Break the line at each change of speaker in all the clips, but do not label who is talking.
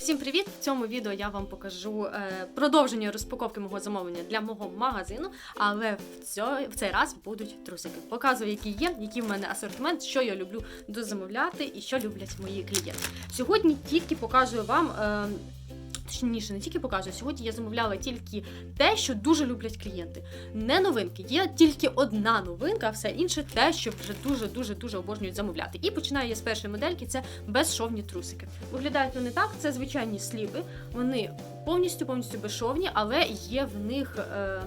Всім привіт! В цьому відео я вам покажу е, продовження розпаковки мого замовлення для мого магазину, але в, цьо, в цей раз будуть трусики. Показую, які є, який в мене асортимент, що я люблю дозамовляти і що люблять мої клієнти. Сьогодні тільки покажу вам. Точніше, не тільки показую. Сьогодні я замовляла тільки те, що дуже люблять клієнти. Не новинки. Є тільки одна новинка, а все інше те, що вже дуже дуже дуже обожнюють замовляти. І починаю я з першої модельки. Це безшовні трусики. Виглядають вони так. Це звичайні сліпи. Вони повністю повністю безшовні, але є в них. Е-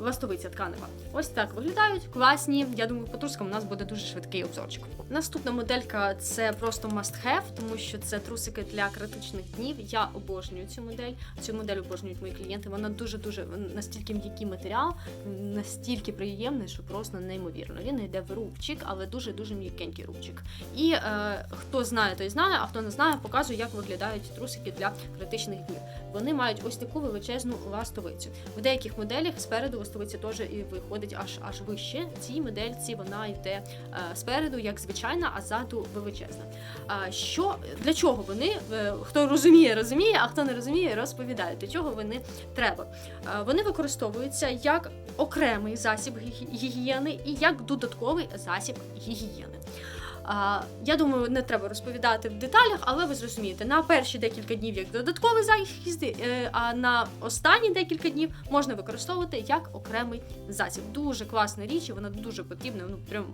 Ластовиця тканева. Ось так виглядають класні. Я думаю, по трускам у нас буде дуже швидкий обзорчик. Наступна моделька це просто must have, тому що це трусики для критичних днів. Я обожнюю цю модель. Цю модель обожнюють мої клієнти. Вона дуже дуже настільки м'який матеріал, настільки приємний, що просто неймовірно. Він йде в рубчик, але дуже дуже м'якенький рубчик. І е, хто знає, той знає, а хто не знає, показую, як виглядають трусики для критичних днів. Вони мають ось таку величезну ластовицю. В деяких моделях спереду ластовиця теж і виходить аж аж вище. Цій модельці вона йде е, спереду, як звичайна, а ззаду величезна. Що для чого вони? Е, хто розуміє, розуміє, а хто не розуміє, розповідає, для чого вони треба. Вони використовуються як окремий засіб гігієни і як додатковий засіб гігієни. Я думаю, не треба розповідати в деталях, але ви зрозумієте, на перші декілька днів як додатковий захист, е, а на останні декілька днів можна використовувати як окремий засіб. Дуже класна річ, і вона дуже потрібна. Ну прям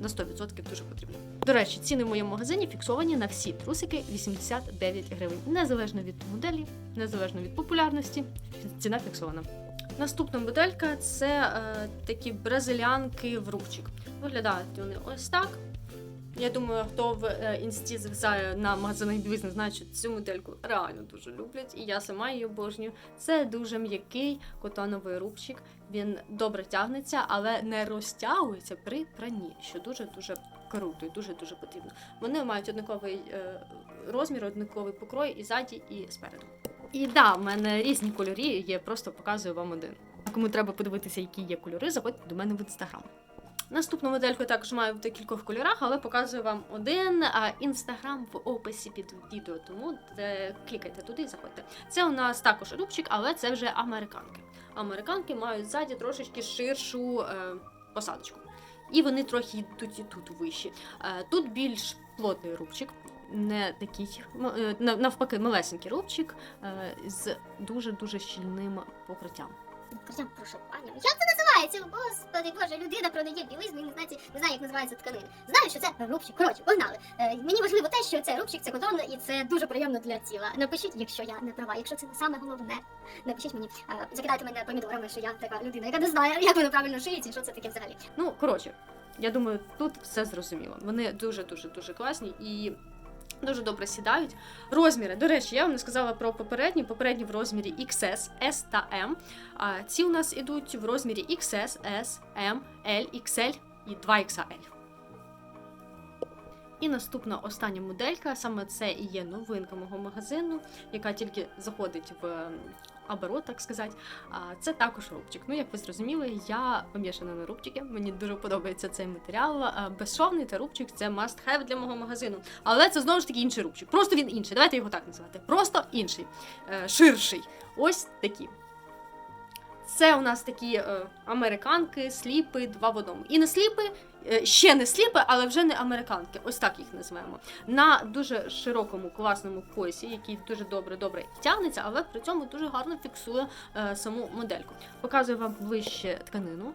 на 100% дуже потрібна. До речі, ціни в моєму магазині фіксовані на всі трусики 89 гривень, незалежно від моделі, незалежно від популярності. Ціна фіксована. Наступна моделька це е, такі бразилянки в рубчик. Виглядають вони ось так. Я думаю, хто в е, інсті зависає на магазинах бізнес, що цю модельку реально дуже люблять, і я сама її обожнюю. Це дуже м'який котоновий рубчик. Він добре тягнеться, але не розтягується при пранні, що дуже дуже круто і дуже дуже потрібно. Вони мають однаковий е, розмір, однаковий покрой і ззаді, і спереду. І да, в мене різні кольори, я просто показую вам один. А кому треба подивитися, які є кольори, заходьте до мене в інстаграм. Наступну модельку я також маю в декількох кольорах, але показую вам один а, інстаграм в описі під відео. Тому е, клікайте туди і заходьте. Це у нас також рубчик, але це вже американки. Американки мають ззаді трошечки ширшу е, посадочку. І вони трохи йдуть і тут вищі. Е, тут більш плотний рубчик, не такий е, нав- навпаки, малесенький рубчик е, з дуже дуже щільним покриттям.
Прям прошу. Як це називається? Господи Боже, людина продає білизну і не знає, не знає, як називається тканина. Знаю, що це рубчик. Коротше, погнали. Е, мені важливо те, що це рубчик, це котон, і це дуже приємно для тіла. Напишіть, якщо я не права, якщо це не саме головне. Напишіть мені, е, закидайте мене помідорами, що я така людина, яка не знає, як воно правильно шиється, і що це таке взагалі.
Ну, коротше, я думаю, тут все зрозуміло. Вони дуже дуже дуже класні і. Дуже добре сідають. Розміри. До речі, я вам не сказала про попередні. Попередні в розмірі XS, S та M. А ці у нас ідуть в розмірі XS, S, M, L, XL і 2XL. І наступна остання моделька, саме це і є новинка мого магазину, яка тільки заходить в ем, оборот, так сказати. А це також рубчик. Ну, як ви зрозуміли, я помішана на рубчики. Мені дуже подобається цей матеріал. Безшовний та рубчик це must have для мого магазину. Але це знову ж таки інший рубчик. Просто він інший. Давайте його так називати. Просто інший, Е, ширший. Ось такі. Це у нас такі е, американки, сліпи, два в одному. І не сліпи, е, ще не сліпи, але вже не американки. Ось так їх називаємо. На дуже широкому класному поясі, який дуже добре добре тягнеться, але при цьому дуже гарно фіксує е, саму модельку. Показую вам ближче тканину,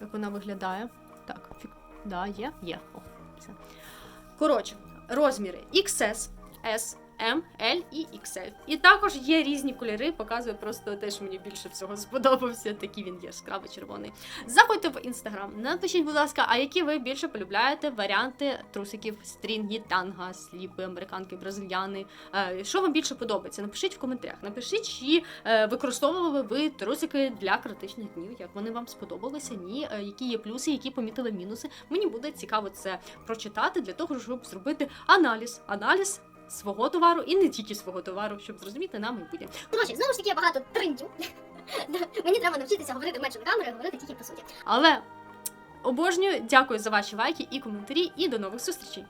як вона виглядає. Так, фік... да, є, є. О, все. Коротше, розміри XS, S, M, L і XL. І також є різні кольори, показую просто те, що мені більше всього сподобався. Такий він яскравий червоний. Заходьте в інстаграм, напишіть, будь ласка, а які ви більше полюбляєте варіанти трусиків стрінгі, танга, сліпи, американки, бразильяни. Е, Що вам більше подобається? Напишіть в коментарях. Напишіть, чи е, використовували ви трусики для критичних днів, як вони вам сподобалися, ні, е, які є плюси, які помітили мінуси. Мені буде цікаво це прочитати для того, щоб зробити аналіз. Аналіз. Свого товару і не тільки свого товару, щоб зрозуміти на майбутнє.
Коротше, знову ж таки, я багато трендю. Мені треба навчитися говорити менше на камеру, говорити тільки по суті.
Але обожнюю, дякую за ваші лайки і коментарі, і до нових зустрічей!